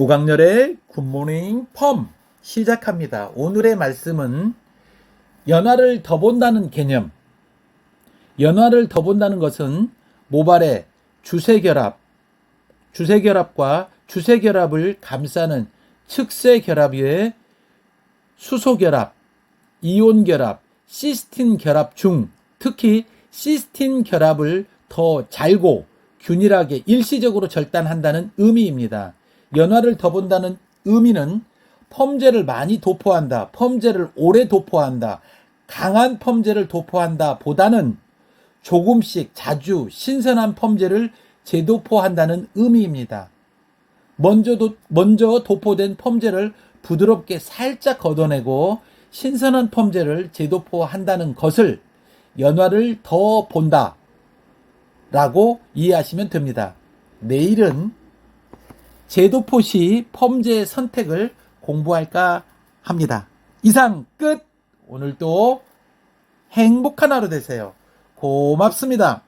오강렬의 굿모닝 펌 시작합니다. 오늘의 말씀은 연화를 더 본다는 개념. 연화를 더 본다는 것은 모발의 주세결합, 주세결합과 주세결합을 감싸는 측세결합 외에 수소결합, 이온결합, 시스틴 결합 중 특히 시스틴 결합을 더 잘고 균일하게 일시적으로 절단한다는 의미입니다. 연화를 더 본다는 의미는 펌제를 많이 도포한다, 펌제를 오래 도포한다, 강한 펌제를 도포한다 보다는 조금씩 자주 신선한 펌제를 재도포한다는 의미입니다. 먼저, 도, 먼저 도포된 펌제를 부드럽게 살짝 걷어내고 신선한 펌제를 재도포한다는 것을 연화를 더 본다 라고 이해하시면 됩니다. 내일은 제도포 시 펌제 선택을 공부할까 합니다. 이상 끝! 오늘도 행복한 하루 되세요. 고맙습니다.